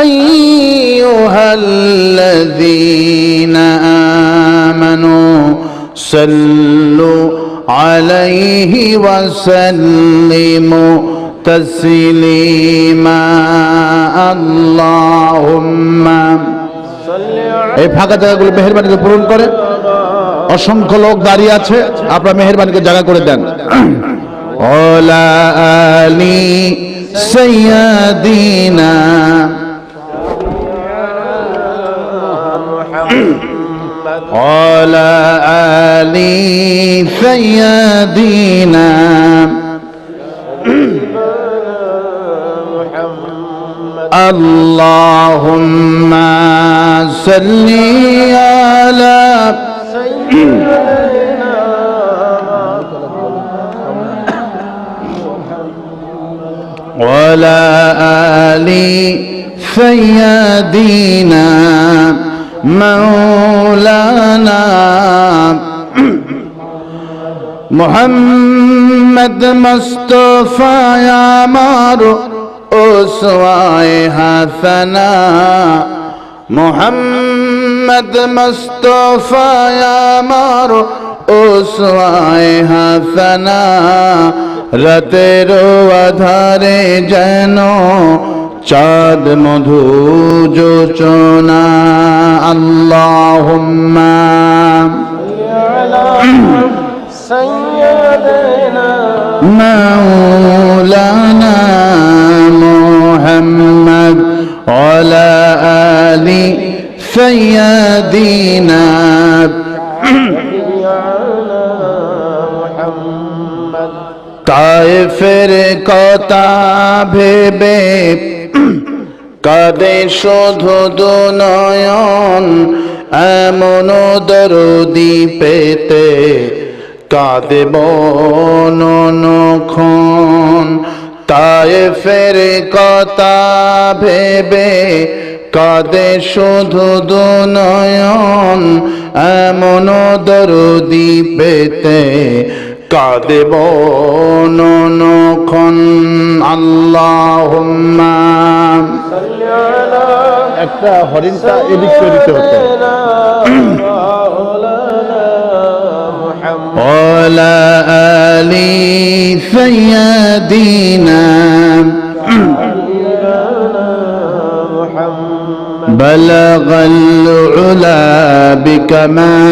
أيها الذين آمنوا صلوا عليه وسلموا تسليما اللهم এই ফাঁকা জায়গাগুলো মেহরবানিকে পূরণ করে অসংখ্য লোক দাঁড়িয়ে আছে আপনার মেহরবানিকে জায়গা করে দেন وعلى آل سيدنا قال علي فيادينا اللهم صل على سيدنا ولا آل سيدنا مولانا محمد مصطفى يا مارو أسوائي حسنا. محمد مصطفى يا مارو أسوائي حسنا. رترو وداري جنو চাঁদ মধু যোচনা আল্লাহ মৌলানা মোহাম্মদ ওলা আলী সৈয়দিনা তাই ফের কথা ভেবে কাঁদে শুধু দুনয়ন, এমন দরদি পেতে। কাঁদে বনখন তাইফের কথা ভেবে। কাঁদে শুধু দুনয়ন, এমন দরদি পেতে। কাঁদে বনখন আল্লাহুম্মা একটা হরিণটা এদিক করে দিতে হতো محمد وعلى آل سيدنا محمد بلغ العلا بكماله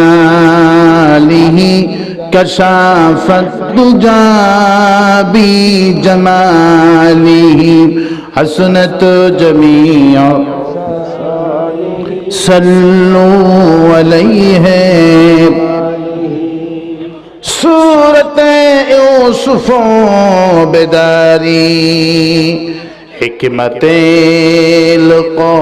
कशाफत जाबी जमाली। हसनत जमिया सल्लू है सूरत यूसुफो बेदारी हिकमत लुको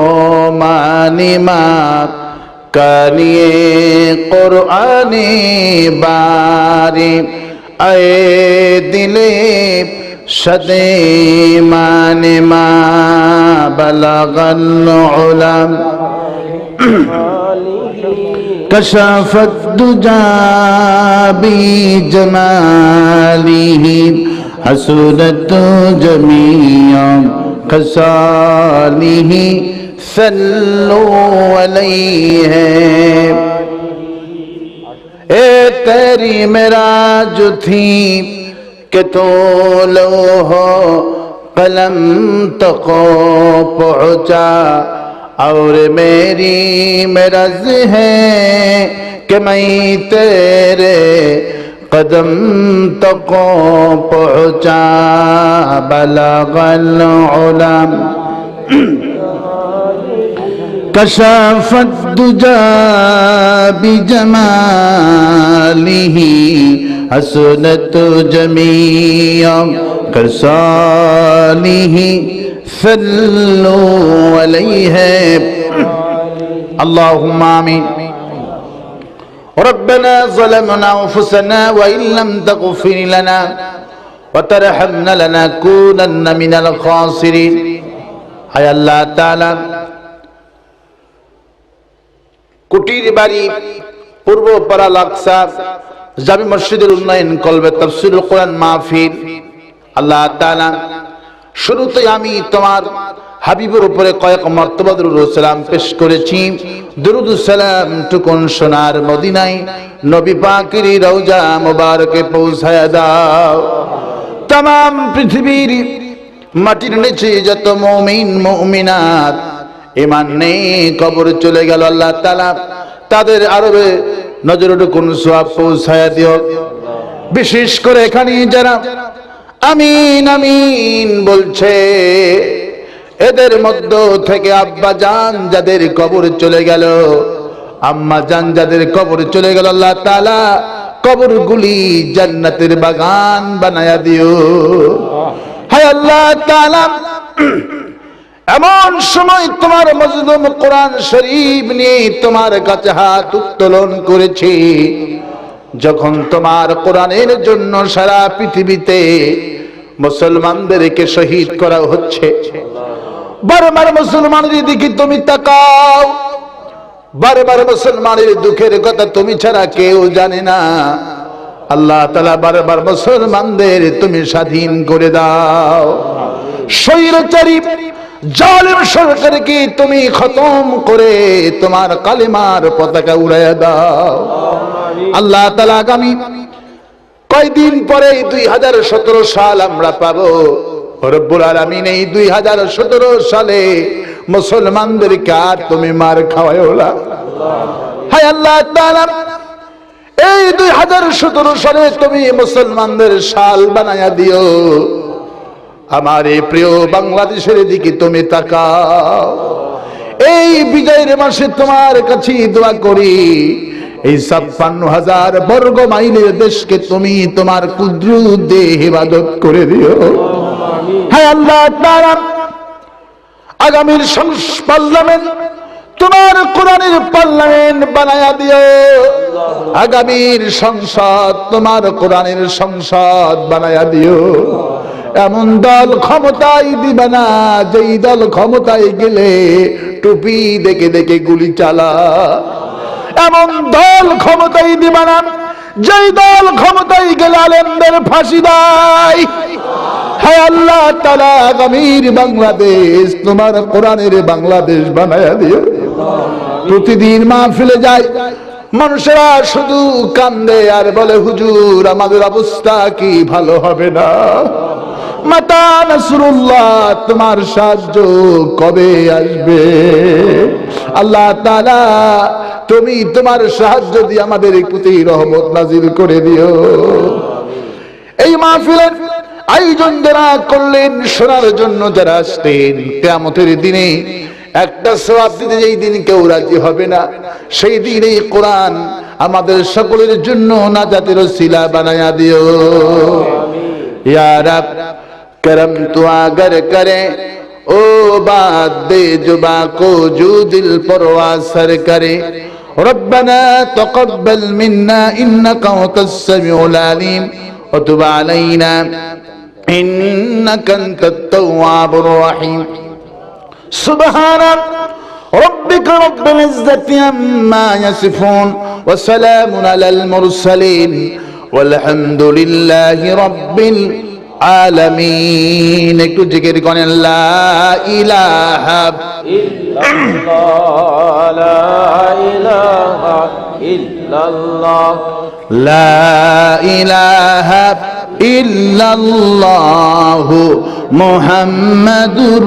كاني قراني باري اي دليب شدي ما بلغ العلم كشفت دجا بجماله حسنت جميع خصاله صلوا عليه اے تیری میراج تھی کہ تو لوہو قلم تک پہنچا۔ اور میری مرض ہے کہ میں تیرے قدم تک پہنچا۔ بلغ العلم۔ كشاف الدجى بجماله حسنة جميع كرساله صلوا عليه اللهم آمين ربنا ظلمنا أنفسنا وإن لم تغفر لنا وترحمنا لنكونن من الخاسرين حي الله تعالى কুটির বাড়ি, পূর্ব পাড়া লাকসা, জামি মসজিদের উন্নয়ন কলবে তফসিল কোরআন মাহফিল। আল্লাহ তাআলা শুরুতে আমি তোমার হাবিবের উপরে কয়েক মর্তবা দরুদ সালাম পেশ করেছি। দরুদ সালাম টুকুন সোনার মদিনায় নবী পাকের রওজা মুবারকে পৌঁছায় দাও। তাম পৃথিবীর মাটির নিচে যত মমিন, মমিনাত ইমান নেই, কবর চলে গেল আল্লাহ তালা তাদের আরবে নজরটুকুন সোয়াব পৌঁছায় দিও। বিশেষ করে এখানে যারা আমিন আমিন বলছে, এদের মধ্য থেকে আব্বা জান যাদের কবর চলে গেল, আম্মা জান যাদের কবর চলে গেল আল্লাহ তালা কবর গুলি জান্নাতের বাগান বানায়া দিও। হায় আল্লাহ তাআলা এমন সময় তোমার মজলুম কোরআন শরীফ নিয়ে তোমার কাছে হাত উত্তোলন করেছি। যখন তোমার কোরআনের জন্য সারা পৃথিবীতে মুসলমানদেরকে শহীদ করা হচ্ছে, বারবার মুসলমানের দিকে তুমি তাকাও, বারবার মুসলমানের দুঃখের কথা তুমি ছাড়া কেউ জানে না। আল্লাহ তালা বারবার মুসলমানদের তুমি স্বাধীন করে দাও। স্বৈরচারী জালিম সরকারকে তুমি খতম করে তোমার কালেমার পতাকা উড়াইয়া দাও। আল্লাহ তালা আগামী কয়দিন পরে দুই হাজার সতেরো সাল আমরা পাবো। দুই হাজার সতেরো সালে মুসলমানদেরকে আর তুমি মার হায় আল্লাহ তাআলা, এই দুই হাজার সতেরো সালে তুমি মুসলমানদের সাল বানায়া দিও। আমার এই প্রিয় বাংলাদেশের দিকে তুমি তাকাও। এই বিজয়ের মাসে তোমার কাছে দোয়া করি। এই ছাপ্পান্ন হাজার বর্গ মাইলের দেশকে তুমি তোমার কুদ্র হেফাজত করে দিও। হ্যাঁ আল্লাহ আগামীর পার্লামেন্ট তোমার কোরআনের পার্লামেন্ট বানায়া দিও। আগামীর সংসদ তোমার কোরআনের সংসদ বানায়া দিও। এমন দল ক্ষমতায় দিবে না, যেই দল ক্ষমতায় গেলে টুপি দেখে দেখে গুলি চালা। এমন দল ক্ষমতায় দিবে না, যেই দল ক্ষমতায় গেলে আলেমদের ফাঁসি দেয়। হায় আল্লাহ তালা আগামীর বাংলাদেশ তোমার কোরআনের বাংলাদেশ বানায়া দিও। প্রতিদিন মাহফিলে যায় মানুষেরা শুধু কান্দে আর বলে, হুজুর, আমাদের অবস্থা কি? ভালো হবে না। মাতা নাসরুল্লাহ, তোমার সাহায্য কবে আসবে? আল্লাহ তাআলা, তুমি তোমার সাহায্য দিয়ে আমাদের প্রতি রহমত নাজিল করে দিও। এই মাহফিলের আয়োজন যারা করলেন, শোনার জন্য যারা আসতেন, কেয়ামতের দিনে একটা সওয়াব দিতে যেই দিন কেউ রাজি হবে না সেই দিন এই কোরআন আমাদের সকলের জন্য নাজাতের শিলা বানায়া দিও ইয়া রব करम तू अगर करे ओ बात दे जुबा को जो दिल पर असर करे ربنا تقبل منا انك انت السميع العليم وتب علينا انك انت التواب الرحيم سبحان ربك رب العزة عما يصفون وسلام على المرسلين والحمد لله رب العالمين একটু জিকির করেন লা ইলাহা ইল্লাল্লাহ লা ইলাহা ইল্লাল্লাহ লা ইলাহা ইল্লাল্লাহ মুহাম্মাদুর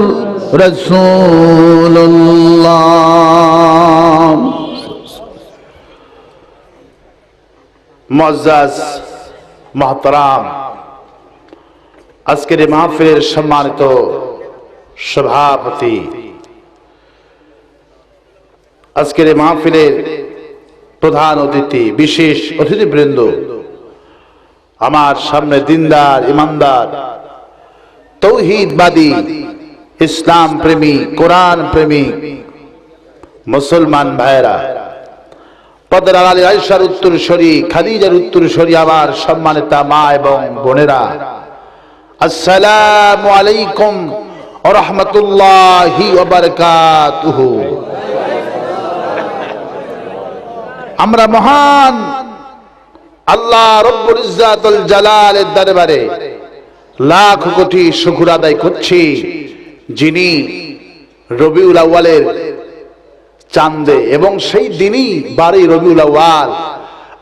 আজকের মাহফিলের সম্মানিত সভাপতি। আজকের এই মাহফিলের প্রধান অতিথি, বিশেষ অতিথিবৃন্দ, আমার সামনে দিনদার, ইমানদার, তৌহিদবাদী ইসলাম প্রেমী, কোরআন প্রেমী, মুসলমান ভাইরা পদের আলী আয়সার আমার সম্মানিতা মা এবং বোনেরা। আলাইকুম আমরা মহান আল্লাহ রব্বুল জালালের দরবারে লাখ কোটি শুকুর আদায় করছি। যিনি রবিউল আউয়ালের চান্দে এবং সেই দিনই বারোই রবিউল আউয়াল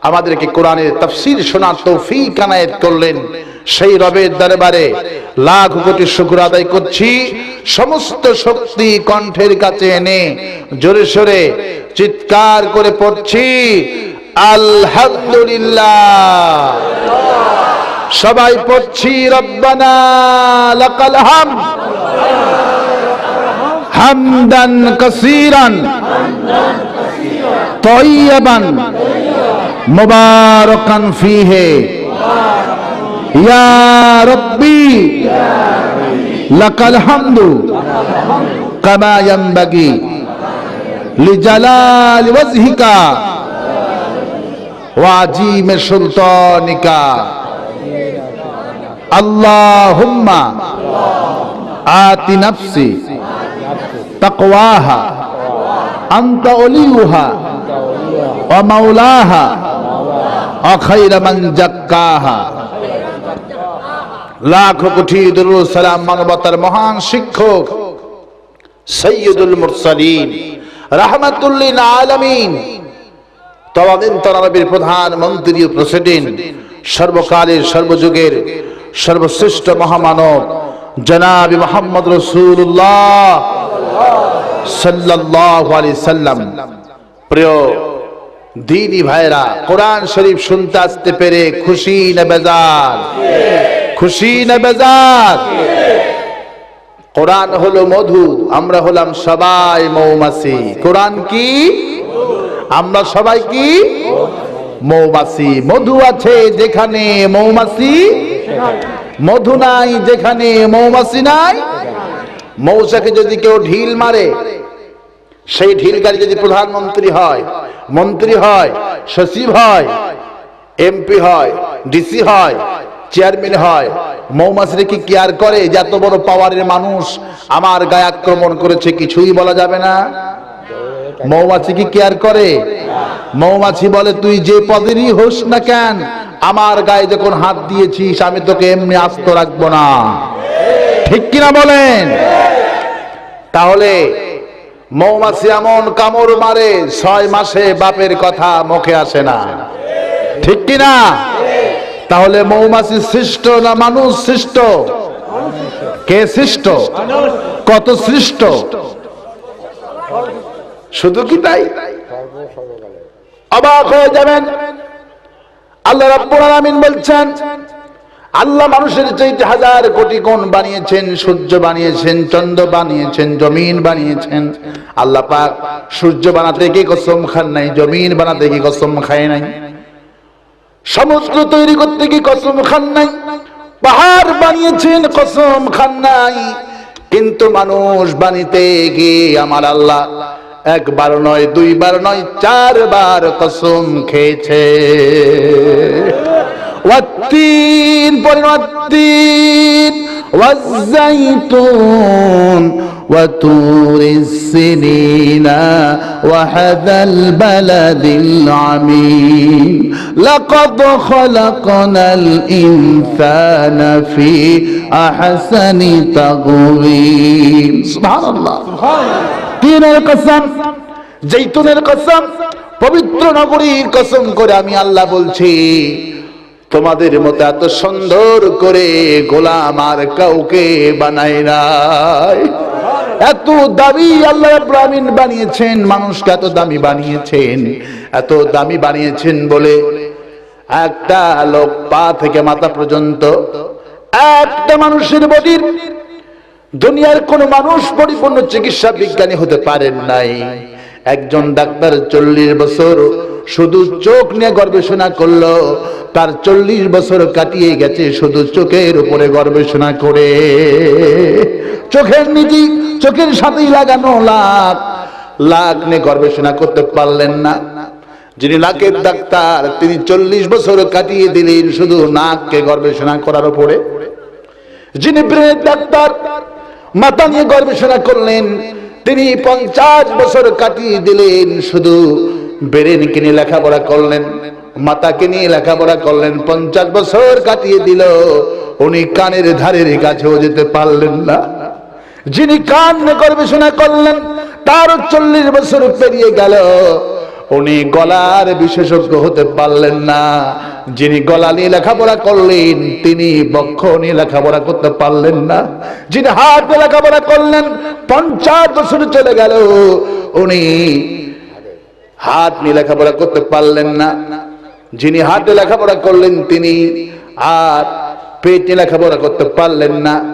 আমাদেরকে কোরআনের তাফসীর শোনার তৌফিক আনায়েত করলেন। সেই রবের দরবারে লাখ কোটি শুকর আদায় করছি। সমস্ত শক্তি কণ্ঠের কাছে এনে জোরে সোরে চিৎকার করে পড়ছি। আলহামদুলিল্লাহ। সবাই পড়ছি, রব্বানা লাকাল হামদান কাসীরান। তয়্যিবান মুবারাকান ফীহি। ইয়া রব্বি লাকাল হামদু কামা ইয়ানবাগি লিজালালি ওয়াজহিকা ওয়া আজিম সুলতানিকা। اللهم آت نفسي تقواها أنت وليها ومولاها وخير من زكاها লাখ কোটি দুরুদ সালাম মানবতার মহান শিক্ষক সৈয়দুল মুরসালিন রাহমাতুল্লিল আলামিন তবাবিন তরাবির প্রধান মন্ত্রী ও প্রেসিডেন্ট সর্বকালের সর্বযুগের সর্বশ্রেষ্ঠ মহামানব জনাবি মোহাম্মদ রসুল্লাহ আলাইহি সাল্লাম। প্রিয় দিনী ভাইরা, কোরআন শরীফ শুনতে আসতে পেরে খুশি না বেজার? খুশি না বেজার? কোরআন হলো মধু, আমরা হলাম সবাই মৌমাছি। কোরআন কি? আমরা সবাই কি? মৌমাছি। মধু আছে যেখানে মৌমাছি মধু নাই, যেখানে মৌমাছি নাই, মৌচাকে যদি কেউ ঢিল মারে, সেই ঢিলকারী যদি প্রধানমন্ত্রী হয়, মন্ত্রী হয়, সচিব হয়, এমপি হয়, ডিসি হয়, চেয়ারম্যান হয়, মৌমাছিরা কি কেয়ার করে যে এত বড় পাওয়ারের মানুষ আমার গায়ে আক্রমণ করেছে, কিছুই বলা যাবে না? মৌমাছি কি কেয়ার করে? মৌমাছি বলে, তুই যে পদেরই হোস না কেন আমার গায়ে যখন হাত দিয়েছিস, আমি তোকে এমনি আস্ত রাখব না। ঠিক কিনা বলেন? তাহলে মৌমাছি এমন কামড় মারে, ছয় মাসে বাপের কথা মুখে আসে না। ঠিক কিনা? তাহলে মৌমাছি সৃষ্ট না মানুষ সৃষ্ট? কে সৃষ্ট? কত সৃষ্ট? শুধু কি তাই? অবাক হয়ে যাবেন। আল্লাহ রাব্বুল আলামিন বলছেন, আল্লাহ মানুষের চাইতে হাজার কোটি কোণ বানিয়েছেন, সূর্য বানিয়েছেন, চন্দ্র বানিয়েছেন, জমিন বানিয়েছেন। আল্লাহ পাক সূর্য বানাতে কি কসম খান নাই, জমিন বানাতে কি কসম খায় নাই? সমুদ্র তৈরি করতে কি কসম খান নাই? পাহাড় বানিয়েছেন, কসম খান নাই। কিন্তু মানুষ বানিতে গিয়ে আমার আল্লাহ একবার নয় দুইবার নয় চারবার কসম খেয়েছে والتين والتين والزيتون وطور السنين وهذا البلد العميم لقد خلقنا الإنسان في أحسن تقويم سبحان الله তিনের কসম, জৈতুনের কসম, পবিত্র নগরীর কসম করে আমি আল্লাহ বলছি, তোমাদের মতো এত সুন্দর করে গোলাম আর কাউকে বানাই নাই। এত দামি আল্লাহ ব্রাহ্মণ বানিয়েছেন, মানুষকে এত দামি বানিয়েছেন, এত দামি বানিয়েছেন বলে একটা লোক পা থেকে মাথা পর্যন্ত একটা মানুষের বডির দুনিয়ার কোন মানুষ পরিপূর্ণ চিকিৎসা বিজ্ঞানী হতে পারেন নাই। একজন ডাক্তার চল্লিশ বছর শুধু চোখ নিয়ে গবেষণা করল, তার চল্লিশ বছর কাটিয়ে গেছে শুধু চোখের উপরে গবেষণা করে। চোখের নিচে চোখের সাথেই লাগানো লাখ লাখ নিয়ে গবেষণা করতে পারলেন না। যিনি নাকের ডাক্তার, তিনি চল্লিশ বছর কাটিয়ে দিলেন শুধু নাককে গবেষণা করার উপরে। যিনি ব্রেনের ডাক্তার মাথা নিয়ে গবেষণা করলেন। তিনি পঞ্চাশ বছর কাটিয়ে দিলেন। শুধু ব্রেনকে নিয়ে লেখাপড়া করলেন, মাতাকে নিয়ে লেখাপড়া করলেন, পঞ্চাশ বছর কাটিয়ে দিল। উনি কানের ধারের কাছেও যেতে পারলেন না। যিনি কান গবেষণা করলেন, তার চল্লিশ বছর পেরিয়ে গেল। উনি গলার বিশেষজ্ঞ হতে পারলেন না। যিনি গলা নিয়ে লেখাপড়া করলেন, তিনি বক্ষ নিয়ে লেখাপড়া করতে পারলেন না। যিনি হাত লেখাপড়া করলেন, পঞ্চাশ বছর চলে গেল, উনি হাত নিয়ে লেখাপড়া করতে পারলেন না। যিনি হাতে লেখাপড়া করলেন, তিনি আর পেটে লেখাপড়া করতে পারলেন না।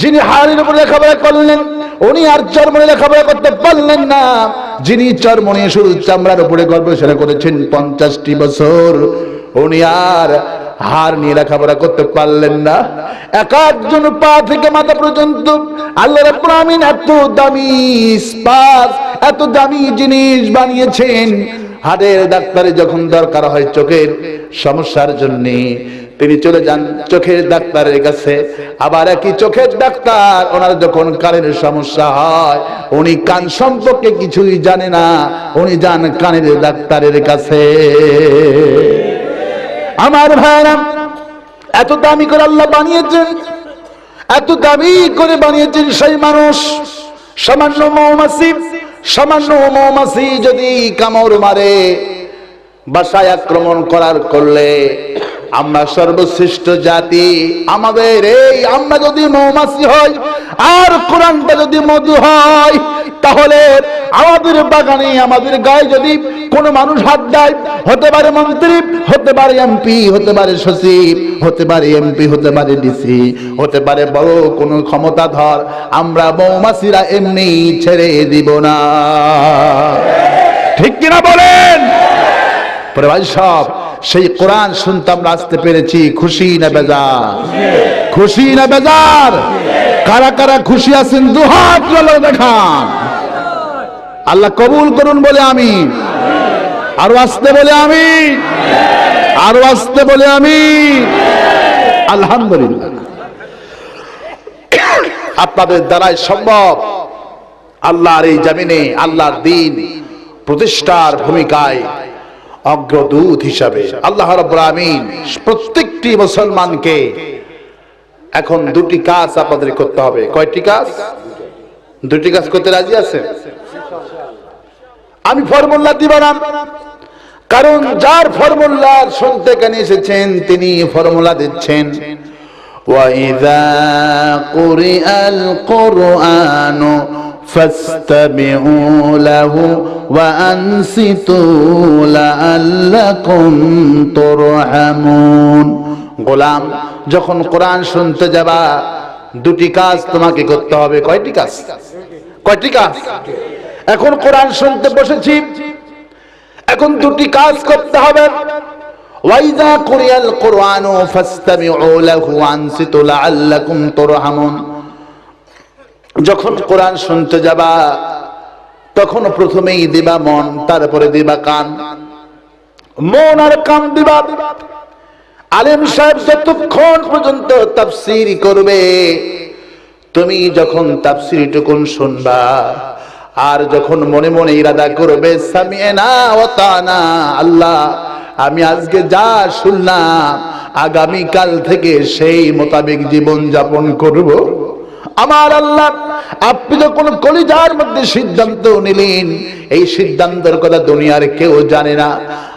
যিনি হাড়ের উপর লেখাপড়া করলেন, উনি আর চর্মনে লেখাপড়া করতে পারলেন না। যিনি চর্মনে শুধু চামড়ার উপরে গবেষণা করেছেন পঞ্চাশটি বছর, উনি আর হার নিয়ে লেখাপড়া করতে পারলেন না। এক একজন পা থেকে মাথা পর্যন্ত আল্লাহ আমিন এত দামি ইস্পাত এত দামি জিনিস বানিয়েছেন। হাড়ের ডাক্তারে যখন দরকার হয় চোখের সমস্যার জন্য তিনি চলে যান চোখের ডাক্তারের কাছে। আবার একই চোখের ডাক্তার, ওনার যখন কানের সমস্যা হয়, উনি কান সম্পর্কে কিছুই জানে না, উনি যান কানের ডাক্তারের কাছে। আমার ভাইরা, এত দামি করে আল্লাহ বানিয়েছেন, এত দামি করে বানিয়েছেন সেই মানুষ। সামান্য মৌমাছি সামান্য মৌমাছি যদি কামড় মারে, বাসায় আক্রমণ করার করলে আমরা সর্বশ্রেষ্ঠ জাতি। আমাদের এই আমরা যদি মৌমাছি হই, আর কোরআনটা যদি মধু হয়, তাহলে আমাদের বাগানে, আমাদের গায়ে যদি কোনো মানুষ হাত দেয়, হতে পারে মন্ত্রী, হতে পারে এমপি হতে পারে সচিব, হতে পারে এমপি হতে পারে ডিসি হতে পারে বড় কোনো ক্ষমতাধর, আমরা মৌমাছিরা এমনি ছেড়ে দিব না। ঠিক কিনা বলেন? পরে ভাই সব সেই কোরআন শুনতে আমরা আসতে পেরেছি। খুশি না বেজার? খুশি না বেজার? কারা কারা খুশি আছেন, দুহাত দেখান। আল্লাহ কবুল করুন বলে আমি। আরও আসতে বলে আমি। আরও আসতে বলে আমি। আলহামদুলিল্লাহ। আপনাদের দ্বারাই সম্ভব আল্লাহর এই জামিনে, আল্লাহর দিন প্রতিষ্ঠার ভূমিকায় অগ্রদূত হিসাবে আল্লাহ রাব্বুল আমিন প্রত্যেকটি মুসলমানকে এখন দুটি কাজ আপনাদের করতে হবে কয়টি কাজ দুটি কাজ করতে রাজি আছেন আমি ফর্মুলা দিব না কারণ যার ফর্মুলা শুনতে কেন এসেছেন তিনি ফর্মুলা দিচ্ছেন وإذا قرئ القرآن فاستمعوا له وأنصتوا لعلكم ترحمون গোলাম যখন কোরআন শুনতে যাবা দুটি কাজ তোমাকে করতে হবে কয়টি কাজ কয়টি কাজ এখন কোরআন শুনতে বসেছি এখন দুটি কাজ করতে হবে ওয়াইজা কুরিয়াল কোরআনু ফাসতামিউ লাহু আনসিতু লাআল্লাকুম তুরহামুন যখন কোরআন শুনতে যাবা, তখন প্রথমেই দিবা মন, তারপরে দিবা কান। মন আর কান দিবা। আলেম সাহেব যতক্ষণ পর্যন্ত তাফসির করবে, তুমি যখন তাফসির টুকুন শুনবা, আর যখন মনে মনে ইরাদা করবে আল্লাহ, আমি আজকে যা শুনলাম আগামী কাল থেকে সেই মোতাবেক জীবন যাপন করব। আমার আল্লাহ, আপনি যখন কলিজার মধ্যে সিদ্ধান্ত নিলেন। এই সিদ্ধান্তের কথা দুনিয়ার কেউ জানে না।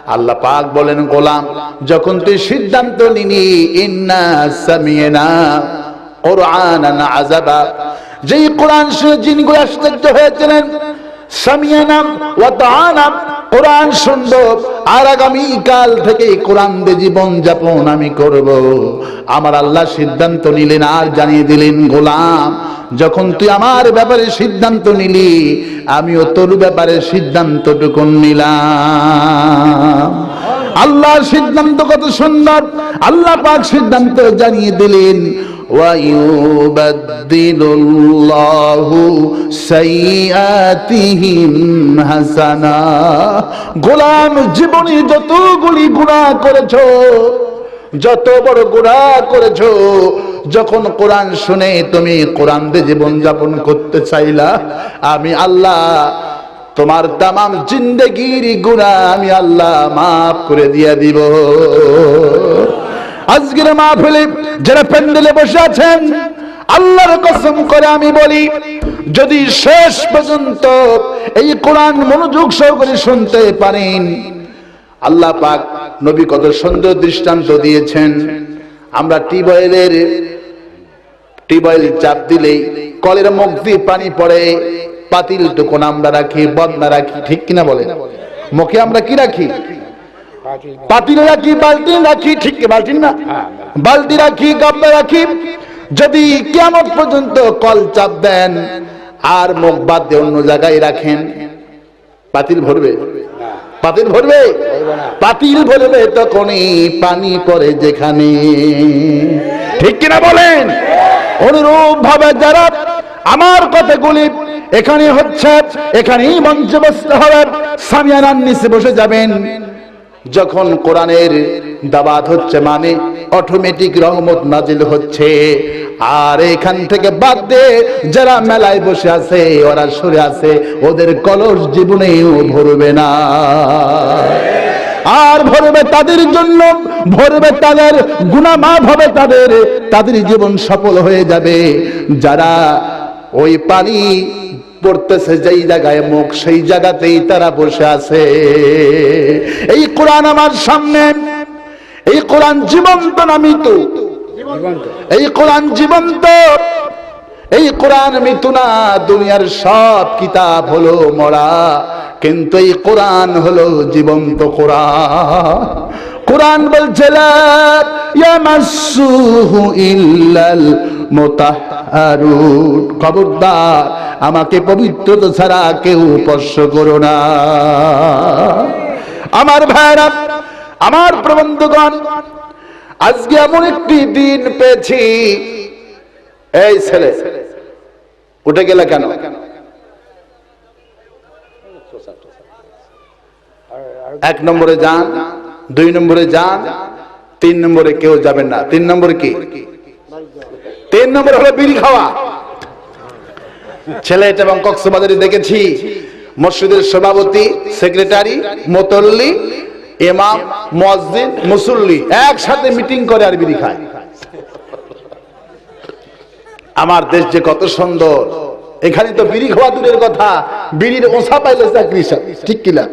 আল্লাহ পাক বলেন, গোলাম, যখন তুই সিদ্ধান্ত নিনি ইন্না সামিয়েনা কোরআনান আযাবা। যেই কোরআন শুনে জিনগুলো আশ্চর্য হয়েছিলেন। সামিয়ানাম ওয়া তাআনাম কোরআন শুনব, আর আগামী কাল থেকে কোরআন দিয়ে জীবন যাপন আমি করব। আমার আল্লাহ সিদ্ধান্ত নিলেন, আর জানিয়ে দিলেন, গোলাম, যখন তুই আমার ব্যাপারে সিদ্ধান্ত নিলি, আমিও তোর ব্যাপারে সিদ্ধান্তটুকু নিলাম। আল্লাহর সিদ্ধান্ত কত সুন্দর। আল্লাহ পাক সিদ্ধান্ত জানিয়ে দিলেন ويبدل الله سيئاتهم হাসানা গোলাম জীবনে যতগুলি গুনাহ করেছো যত বড় গুনাহ করেছো যখন কোরআন শুনে তুমি কোরআন দিয়ে জীবন যাপন করতে চাইলা আমি আল্লাহ তোমার তামাম জিন্দগির গুণা আমি আল্লাহ মাফ করে দিয়ে দিব আজকের মাহফিলে যারা প্যান্ডেলে বসে আছেন, আল্লাহর কসম করে আমি বলি, যদি শেষ পর্যন্ত এই কোরআন মনোযোগ সহকারে শুনতে পারেন, আল্লাহ পাক নবী কত সুন্দর দৃষ্টান্ত দিয়েছেন। আমরা টিউবওয়েলের টিউবওয়েল চাপ দিলেই কলের মুখ দিয়ে পানি পড়ে, পাতিল টুকুন আমরা রাখি, বদনা রাখি, ঠিক কিনা বলে মুখে আমরা কি রাখি? পাতিল রাখি বালতি রাখি ঠিক বালতি না? বালতি। রাখি গাব্বা রাখি যদি কেমন পর্যন্ত কল চাপ দেন আর মুখ বাদ দিয়ে অন্য জায়গায় রাখেন পাতিল ভরবে? পাতিল ভরবে? পাতিল ভরবে তখনই পানি পড়ে যেখানে। ঠিক কিনা বলেন? অনুরূপ ভাবে যারা আমার কথাগুলি এখানে হচ্ছে এখানেই মঞ্চে বসতে হবে সামিয়ানার নিচে বসে যাবেন। যখন কোরআনের দাবাত হচ্ছে মানে অটোমেটিক রহমত নাজিল হচ্ছে। আর এখান থেকে বাদ দে, যারা মেলায় বসে আছে, ওরা সরে আছে, ওদের কলস জীবনেও ভরবে না। আর ভরবে তাদের জন্য, ভরবে তাদের গুণামাপ হবে তাদের তাদের জীবন সফল হয়ে যাবে। যারা ওই পানি পড়তেছে, যেই জায়গায় মুখ, সেই জায়গাতেই তারা বসে আছে। এই কোরআন আমার সামনে, এই কোরআন জীবন্ত না মৃত্যু এই কোরআন জীবন্ত, এই কোরআন মৃত্যু না? দুনিয়ার সব কিতাব হলো মরা, কিন্তু এই কোরআন হলো জীবন্ত কোরআন। কোরআন বলছে, লা ইয়ামাসসুহু ইল্লাল মুতাহহারুন খবরদার, আমাকে পবিত্রতা ছাড়া কেউ স্পর্শ করো না। আমার ভাইরা, আমার প্রবন্ধগণ, আজকে এমন একটি দিন পেয়েছি। এই ছেলে, উঠে গেলে কেন? এক নম্বরে যান, দুই নম্বরে যান, তিন নম্বরে কেউ যাবেন না। তিন নম্বরে কি? তিন নম্বর হলো বিড়ি খাওয়া। ছেলেটা এবং কক্সবাজারে দেখেছি। মসজিদের সভাপতি, সেক্রেটারি, মোতল্লি এমাম মসজিদ মুসল্লি একসাথে মিটিং করে আর বিড়ি খায়। আমার দেশ যে কত সুন্দর। এখানে তো বিড়ি খাওয়া দূরের কথা। বিড়ির ওষা পাইলে চাকরি ঠিক কিনা?